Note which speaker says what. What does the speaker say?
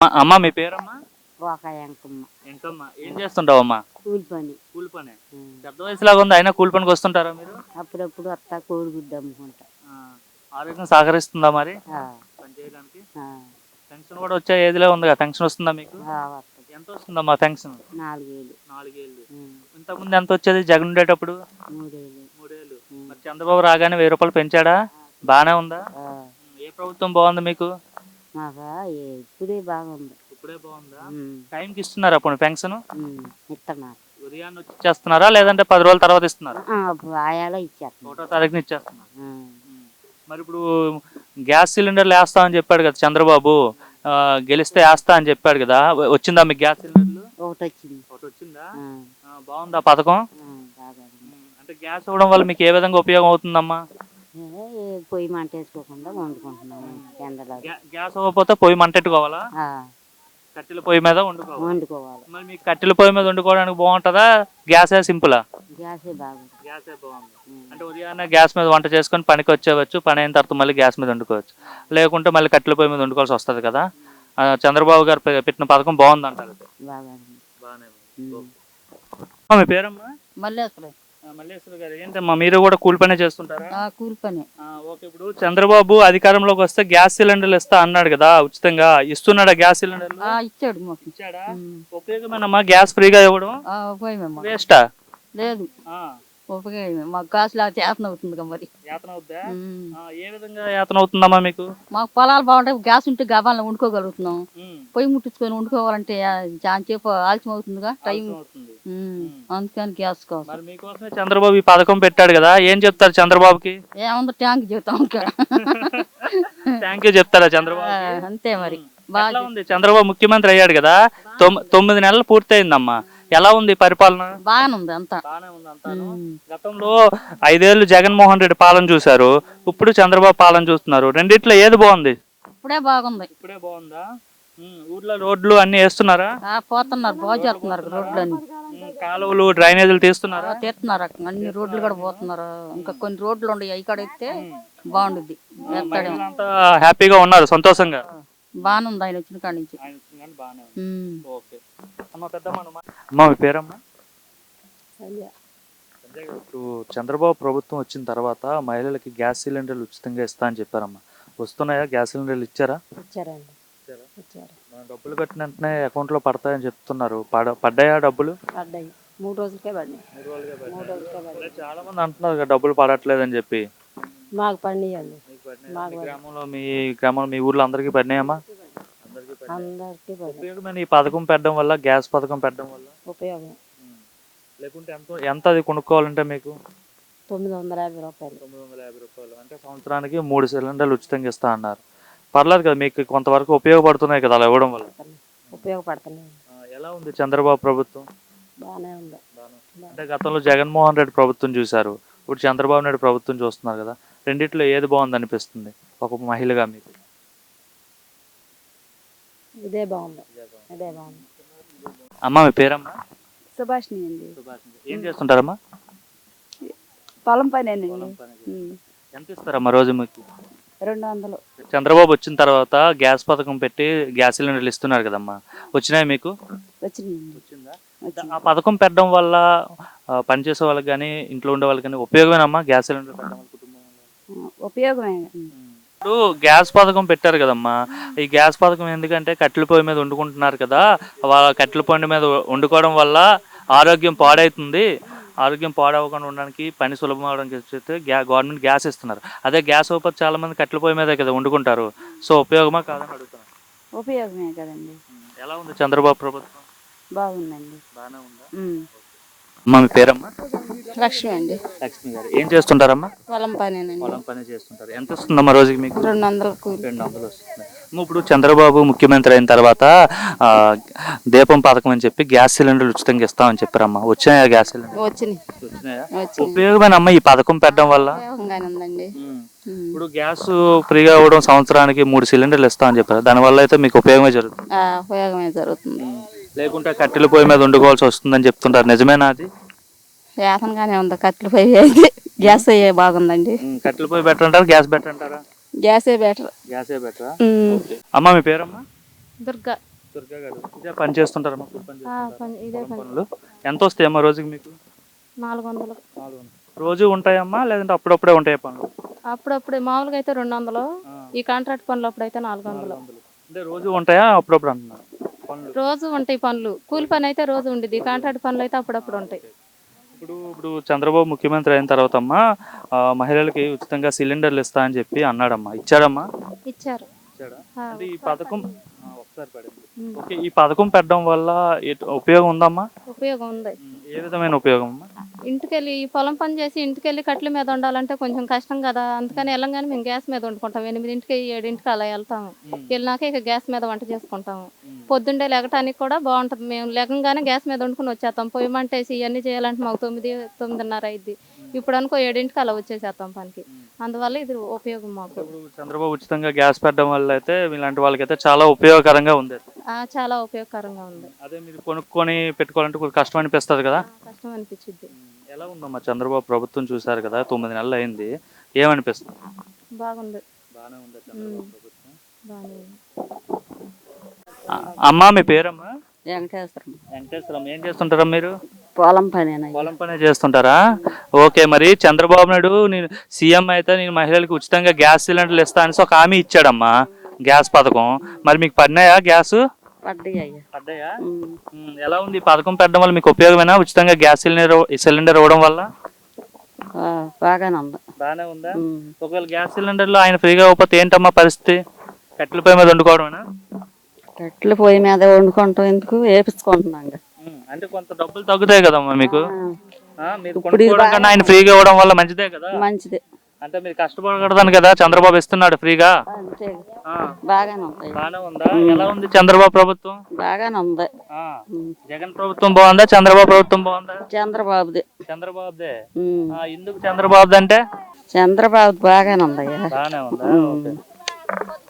Speaker 1: అమ్మ- అమ్మ మీ పేరమ్మా?
Speaker 2: ఎంకమ్మ
Speaker 1: చేస్తుంటావమ్మా?
Speaker 2: కూలి పని.
Speaker 1: కూలి పని. పెద్ద వయసులాగా ఉంది అయినా కూలి పనికి వస్తుంటారా మీరు?
Speaker 2: అప్పుడప్పుడు వస్తా కోడిగుడ్డు అమ్ముకుంటా.
Speaker 1: ఆరోగ్యం సహకరిస్తుందా మరి? పని చేయడానికి? పెన్షన్ కూడా వచ్చే ఏదిలో ఉందిగా పెన్షన్ వస్తుందా మీకు? ఎంత వస్తుందమ్మా పెన్షన్?
Speaker 2: నాలుగేళ్ళు.
Speaker 1: ఇంతకుముందు ఎంత వచ్చేది జగన్ ఉండేటప్పుడు?
Speaker 2: మూడేళ్ళు.
Speaker 1: మరి చంద్రబాబు రాగానే వెయ్యి రూపాయలు పెంచాడా? బాగానే ఉందా? ఏ ప్రభుత్వం బాగుంది మీకు?
Speaker 2: మాకు? ఇప్పుడే బాగుంది.
Speaker 1: ఇప్పుడే బాగుందా? టైంకి ఇస్తున్నారా అప్పుడు పెన్షన్?
Speaker 2: ఇస్తున్నారు.
Speaker 1: ఉదయాన్నే వచ్చి ఇచ్చేస్తున్నారా లేదంటే పది రోజుల తర్వాత ఇస్తున్నారా?
Speaker 2: ఆయాలో ఇచ్చేస్తున్నారు.
Speaker 1: ఒకటో తారీఖున ఇచ్చేస్తున్నారు. మరి ఇప్పుడు గ్యాస్ సిలిండర్లు వేస్తా అని చెప్పాడు కదా చంద్రబాబు. ఆ, గెలిస్తే వేస్తా అని చెప్పాడు కదా. వ- వచ్చిందా మీకు గ్యాస్ సిలిండర్లు?
Speaker 2: ఒకటి వచ్చింది
Speaker 1: ఒకటి వచ్చిందా?
Speaker 2: ఆ,
Speaker 1: ఆ, బాగుందా పథకం?
Speaker 2: ఆ, బాగా ఉంది.
Speaker 1: అంటే గ్యాస్ ఇవ్వడం వల్ల మీకు ఏ విధంగా ఉపయోగం అవుతుందమ్మా?
Speaker 2: పొయ్యి మంట వేసుకోకుండా వండుకుంటున్నాము ఎండలో
Speaker 1: గ్యా- గ్యాస్ ఇవ్వకపోతే పొయ్యి మంటెట్టుకోవాలా
Speaker 2: ఆ,
Speaker 1: కట్టెల పొయ్యి మీద వండుకోవాలి.
Speaker 2: వండుకోవాలి.
Speaker 1: మరి మీకు కట్టెల పొయ్యి మీద వండుకోవడానికి బాగుంటుందా? గ్యాసే సింపులా?
Speaker 2: గ్యాసే బాగుంది.
Speaker 1: గ్యాసే బాగుంది. అంటే ఉదయాన్నే గ్యాస్ మీద వంట చేసుకొని పనికి వచ్చేవచ్చు పని అయిన తర్వాత మళ్ళీ గ్యాస్ మీద వండుకోవచ్చు. లేకుంటే మళ్ళీ కట్టెల పొయ్యి మీద వండుకోవాల్సి వస్తుంది కదా? చంద్రబాబు గారు పెట్టిన పథకం బాగుంది అంటారు
Speaker 2: బాగా ఉంది. ఉం.
Speaker 1: మీ పేరమ్మా?
Speaker 3: మల్లేశ్వరం
Speaker 1: ఆ, మల్లేశ్వర గారు ఏంటమ్మా మీరు కూడా కూలి పనే చేస్తుంటారా?
Speaker 3: ఆ కూలి పని.
Speaker 1: ఆ, ఓకే ఇప్పుడు చంద్రబాబు అధికారంలోకి వస్తే గ్యాస్ సిలిండర్లు ఇస్తా అన్నాడు కదా ఉచితంగా. ఇస్తున్నాడా గ్యాస్ సిలిండర్లు?
Speaker 3: ఆ ఇచ్చాడు మాకు.
Speaker 1: ఇచ్చాడా. ఉపయోగమేనమ్మా గ్యాస్ ఫ్రీగా ఇవ్వడం?
Speaker 3: ఆ ఉపయోగమే
Speaker 1: వేస్టా?
Speaker 3: లేదు. ఉపయోగమే. మాకు అవుతుంది కదా మరి.
Speaker 1: యాతన అవుద్దా. ఆ, ఏ విధంగా యాతన అవుతుందమ్మా మీకు?
Speaker 3: మాకు పొలాలు బాగుంటాయి గ్యాస్ ఉంటే గబాలను వండుకోగలుగుతున్నాం. పొయ్యి ముట్టించుకొని వండుకోవాలంటే చాలా సేపు ఆలస్యం అవుతుందిగా టైం
Speaker 1: అవుతుంది.
Speaker 3: అందుకని గ్యాస్ కోసం.
Speaker 1: మరి మీకోసమే చంద్రబాబు ఈ పథకం పెట్టాడు కదా ఏం చెప్తారు చంద్రబాబుకి?
Speaker 3: ఏముంది ట్యాంక్
Speaker 1: థ్యాంక్ యూ చెప్తారా చంద్రబాబు
Speaker 3: అంతే మరి. బాగా
Speaker 1: ఉంది? చంద్రబాబు ముఖ్యమంత్రి అయ్యాడు కదా తొమ్- తొమ్మిది నెలలు పూర్తయిందమ్మా. ఎలా ఉంది పరిపాలన?
Speaker 3: బాగానే ఉంది అంతా.
Speaker 1: గతంలో ఐదేళ్ళు జగన్మోహన్ రెడ్డి పాలన చూశారు ఇప్పుడు చంద్రబాబు పాలన చూస్తున్నారు. రెండిట్లో ఏది బాగుంది?
Speaker 3: ఇప్పుడే బాగుంది.
Speaker 1: ఇప్పుడే బాగుందా? ఊర్లో రోడ్లు అన్ని వేస్తున్నారా?
Speaker 3: పోతున్నారు బాగా చేస్తున్నారు రోడ్లన్నీ.
Speaker 1: ఉమ్, కాలువలు డ్రైనేజీలు తీస్తున్నారా?
Speaker 3: తీస్తున్నారు అన్ని రోడ్లు కూడా పోతున్నారు. ఇంకా కొన్ని రోడ్లు ఉన్నాయి అవి కూడా ఎత్తే బాగుండుద్ది.
Speaker 1: హ్యాపీగా ఉన్నారు సంతోషంగా?
Speaker 3: బాగానే ఉంది ఆయన వచ్చిన కాడి నుంచి.
Speaker 1: అమ్మ మా- పేరమ్మా? ఇప్పుడు చంద్రబాబు ప్రభుత్వం వచ్చిన తర్వాత మహిళలకి గ్యాస్ సిలిండర్లు ఉచితంగా ఇస్తా అని చెప్పారమ్మా. వస్తున్నాయా? గ్యాస్ సిలిండర్లు ఇచ్చారా?
Speaker 2: ఇచ్చారండి.
Speaker 1: మనం డబ్బులు కట్టిన వెంటనే అకౌంట్లో పడతాయని చెప్తున్నారు. పడ పడ్డాయా డబ్బులు?
Speaker 2: పడ్డాయి. మూడు రోజులకే పడినాయి మూడు రోజులకే పడినాయి
Speaker 1: చాలా మంది అంటున్నారు కదా, డబ్బులు పడట్లేదని చెప్పి.
Speaker 2: మాకు పడినాయండి.
Speaker 1: మీ గ్రామంలో మీ గ్రామంలో మీ ఊర్లో అందరికీ పడినాయమ్మా?
Speaker 2: అందరికీ పడినాయి?
Speaker 1: ఉపయోగమైన ఈ పథకం పెట్టడం వల్ల గ్యాస్ పథకం పెట్టడం వల్ల?
Speaker 2: ఉపయోగం.
Speaker 1: లేకుంటే ఎంత ఎంత అది కొనుక్కోవాలంటే మీకు?
Speaker 2: తొమ్మిది వందల యాభై రూపాయలు.
Speaker 1: తొమ్మిది వందల యాభై రూపాయలు. అంటే సంవత్సరానికి మూడు సిలిండర్లు ఉచితంగా ఇస్తా అన్నారు. పర్లేదు కదా మీకు కొంతవరకు ఉపయోగపడుతున్నాయి కదా అలా ఇవ్వడం వల్ల.
Speaker 2: ఉపయోగపడుతున్నాయి
Speaker 1: ఆ, ఎలా ఉంది చంద్రబాబు ప్రభుత్వం?
Speaker 2: బాగానే ఉంది.
Speaker 1: అంటే గతంలో జగన్మోహన్ రెడ్డి ప్రభుత్వం చూశారు. ఇప్పుడు చంద్రబాబు నాయుడు ప్రభుత్వం చూస్తున్నారు కదా రెండిట్లో ఏది బాగుంది అనిపిస్తుంది ఒక మహిళగా మీకు.
Speaker 2: ఇదే బాగుంది. ఇదే బాగుంది.
Speaker 1: అమ్మ మీ పేరమ్మా?
Speaker 4: సుభాష్ని అండి.
Speaker 1: ఏం చేస్తుంటారమ్మా?
Speaker 4: పొలం పనేనండి. ఉమ్.
Speaker 1: ఎంత ఇస్తారమ్మా రోజు మీకు?
Speaker 4: రెండు వందలు.
Speaker 1: చంద్రబాబు వచ్చిన తర్వాత గ్యాస్ పథకం పెట్టి గ్యాస్ సిలిండర్లు ఇస్తున్నారు కదమ్మా. వచ్చినాయి మీకు? వచ్చిందా. ఆ పథకం పెట్టడం వల్ల పనిచేసే వాళ్ళకి కానీ ఇంట్లో ఉండే వాళ్ళకి కానీ ఉపయోగమేనమ్మా గ్యాస్ సిలిండర్ పెట్టడం వల్ల
Speaker 4: ఉపయోగమే.
Speaker 1: ఇప్పుడు గ్యాస్ పథకం పెట్టారు కదమ్మా. ఈ గ్యాస్ పథకం ఎందుకంటే కట్టెల పొయ్యి మీద వండుకుంటున్నారు కదా వాళ్ళ కట్టెల పొయ్యి మీద వండుకోవడం వల్ల ఆరోగ్యం పాడవుతుంది ఆరోగ్యం పాడవకుండా ఉండడానికి పని సులభం అవడానికి వచ్చేస్తే గ్యా గవర్నమెంట్ గ్యాస్ ఇస్తున్నారు. అదే గ్యాస్ ఉపర్ చాలా మంది కట్టెల పొయ్యి మీదే కదా వండుకుంటారు. సో ఉపయోగమా కాదని అడుగుతున్నాను
Speaker 4: ఉపయోగమే కదండి.
Speaker 1: ఎలా ఉంది చంద్రబాబు ప్రభుత్వం?
Speaker 4: బాగుందండి.
Speaker 1: బాగానే ఉందా. అమ్మా మీ పేరమ్మా?
Speaker 4: లక్ష్మి అండి.
Speaker 1: లక్ష్మి గారు. ఏం చేస్తుంటారమ్మా?
Speaker 4: పొలం పనేనండి.
Speaker 1: పొలం పని చేస్తుంటారు. ఎంత వస్తుందమ్మా రోజుకి మీకు?
Speaker 4: రెండు వందల
Speaker 1: రెండు వందలు వస్తుంది. అమ్మ, ఇప్పుడు చంద్రబాబు ముఖ్యమంత్రి అయిన తర్వాత దీపం పథకం అని చెప్పి గ్యాస్ సిలిండర్లు ఉచితంగా ఇస్తామని చెప్పారమ్మా. వచ్చినాయా గ్యాస్ సిలిండర్
Speaker 4: వచ్చినాయి.
Speaker 1: వచ్చినాయి? ఉపయోగమేనమ్మా ఈ పథకం పెట్టడం వల్ల. ఇప్పుడు గ్యాస్ ఫ్రీగా ఇవ్వడం సంవత్సరానికి మూడు సిలిండర్లు ఇస్తామని చెప్పారు. దానివల్ల అయితే మీకు ఉపయోగమే జరుగుతుంది.
Speaker 4: ఉపయోగమే జరుగుతుంది.
Speaker 1: లేకుంటే కట్టెల పొయ్యి మీద వండుకోవాల్సి వస్తుందని చెప్తుంటారు. నిజమేనా అది?
Speaker 4: వేతనగానే ఉంది. కట్టెల పొయ్యి అయితే గ్యాస్ అయ్యే బాగుందండి.
Speaker 1: కట్టెల పొయ్యి బెటర్ అంటారా? గ్యాస్ బెటర్ అంటారా?
Speaker 4: గ్యాసే బెటర్
Speaker 1: గ్యాసే బెటరా అమ్మ మీ పేరమ్మా?
Speaker 3: దుర్గా.
Speaker 1: దుర్గా గారు. ఇదే పని చేస్తుంటారమ్మా పని
Speaker 5: ఆ,
Speaker 1: చేస్తుంటారా?
Speaker 5: పని- ఇదే
Speaker 1: పనులు. ఎంత వస్తాయమ్మా రోజుకి మీకు?
Speaker 5: నాలుగు వందలు
Speaker 1: రోజు ఉంటాయమ్మా లేదంటే అప్పుడప్పుడే ఉంటాయి పనులు?
Speaker 5: అప్పుడప్పుడే మామూలుగా అయితే రెండు వందలు ఈ కాంట్రాక్ట్ పనులు అప్పుడైతే నాలుగు వందలు
Speaker 1: నాలుగు వందలు. అంటే రోజు ఉంటాయా అప్పుడప్పుడు అంటున్నారు?
Speaker 5: రోజు ఉంటాయి పనులు. కూలి పని అయితే రోజు ఉండేది కాంట్రాక్ట్ పనులు అయితే అప్పుడప్పుడు ఉంటాయి.
Speaker 1: ఇప్పుడు ఇప్పుడు చంద్రబాబు ముఖ్యమంత్రి అయిన తర్వాత అమ్మా మహిళలకి ఉచితంగా సిలిండర్లు ఇస్తా అని చెప్పి అన్నాడమ్మా. ఇచ్చాడమ్మా?
Speaker 5: ఇచ్చారు.
Speaker 1: అంటే ఈ పథకం ఆ, ఒకసారి పడింది.
Speaker 5: ఉమ్.
Speaker 1: ఓకే ఈ పథకం పెట్టడం వల్ల ఉపయోగం ఉందమ్మా?
Speaker 5: ఉపయోగం ఉంది.
Speaker 1: ఏ విధమైన ఉపయోగం అమ్మా?
Speaker 5: ఇంటికెళ్ళి పొలం పని చేసి ఇంటికెళ్ళి కట్ల మీద ఉండాలంటే కొంచెం కష్టం కదా. అందుకని వెళ్ళంగానే మేము గ్యాస్ మీద వండుకుంటాం. ఎనిమిదింటికి ఏడింటికి అలా వెళ్తాము. వెళ్ళినాక ఇక గ్యాస్ మీద వంట చేసుకుంటాము. పొద్దుండే లెగటానికి కూడా బాగుంటుంది. మేము లెగంగానే గ్యాస్ మీద వండుకుని వచ్చేస్తాం. పొయ్యి మంట వేసి ఇవన్నీ చేయాలంటే మాకు తొమ్మిది తొమ్మిదిన్నర అయింది ఇప్పుడు అనుకో ఏడింటికి అలా వచ్చేసేస్తాం పనికి. అందువల్ల ఇది ఉపయోగం మాకు.
Speaker 1: చంద్రబాబు ఉచితంగా గ్యాస్ పెట్టడం వల్ల అయితే ఇలాంటి వాళ్ళకైతే చాలా ఉపయోగకరంగా ఉంది.
Speaker 5: ఆ, చాలా ఉపయోగకరంగా ఉంది.
Speaker 1: అదే మీరు కొనుక్కొని పెట్టుకోవాలంటే కొంచెం కష్టం అనిపిస్తుంది కదా.
Speaker 5: కష్టం అనిపించింది
Speaker 1: ఎలా ఉందమ్మా? చంద్రబాబు ప్రభుత్వం చూశారు కదా తొమ్మిది నెలలు అయింది. ఏమనిపిస్తుంది?
Speaker 5: బాగుంది.
Speaker 1: బాగానే ఉంది
Speaker 5: చంద్రబాబు ప్రభుత్వం.
Speaker 1: అమ్మా మీ పేరమ్మా?
Speaker 4: వెంకటేశ్వరం
Speaker 1: వెంకటేశ్వరం ఏం చేస్తుంటారా మీరు?
Speaker 4: పొలం పనేనా
Speaker 1: పొలం పనే చేస్తుంటారా? ఓకే మరి చంద్రబాబు నాయుడు నేను సీఎం అయితే నేను మహిళలకు ఉచితంగా గ్యాస్ సిలిండర్లు ఇస్తా అనేసి ఒక హామీ ఇచ్చాడమ్మా గ్యాస్ పథకం. మరి మీకు పడినాయా గ్యాస్?
Speaker 4: పడ్డాయి అయ్యా.
Speaker 1: పడ్డాయా?
Speaker 4: ఉమ్.
Speaker 1: ఉమ్, ఎలా ఉంది? పథకం పెట్టడం వల్ల మీకు ఉపయోగమేనా? ఉచితంగా గ్యాస్ సిలిండర్ సిలిండర్ ఇవ్వడం వల్ల?
Speaker 4: బాగానే ఉంది.
Speaker 1: బాగానే ఉందా?
Speaker 4: ఉమ్.
Speaker 1: ఒకవేళ గ్యాస్ సిలిండర్లో ఆయన ఫ్రీగా ఇవ్వకపోతే ఏంటమ్మా పరిస్థితి? కట్టెల పొయ్యి మీద వండుకోవడమేనా?
Speaker 4: కట్టెల పొయ్యి మీద వండుకుంటాం ఎందుకు? వేపించుకుంటున్నాం
Speaker 1: అంటే కొంత డబ్బులు తగ్గుతాయి కదమ్మా మీకు? మీరు కొనుక్కోవడం కన్నా ఆయన ఫ్రీగా ఇవ్వడం వల్ల మంచిదే కదా?
Speaker 4: మంచిది.
Speaker 1: అంటే మీరు కష్టపడకూడదని కదా చంద్రబాబు ఇస్తున్నాడు ఫ్రీగా?
Speaker 4: అంతే.
Speaker 1: ఆ,
Speaker 4: బాగానే ఉంది.
Speaker 1: బాగానే ఉందా? ఎలా ఉంది చంద్రబాబు ప్రభుత్వం?
Speaker 4: బాగానే ఉంది.
Speaker 1: ఆ. జగన్ ప్రభుత్వం బాగుందా? చంద్రబాబు ప్రభుత్వం బాగుందా?
Speaker 4: చంద్రబాబుది.
Speaker 1: చంద్రబాబుదే?
Speaker 4: ఉమ్.
Speaker 1: ఆ, ఎందుకు చంద్రబాబు అంటే
Speaker 4: చంద్రబాబు బాగానే ఉంది.
Speaker 1: బాగానే ఉందా? ఓకే.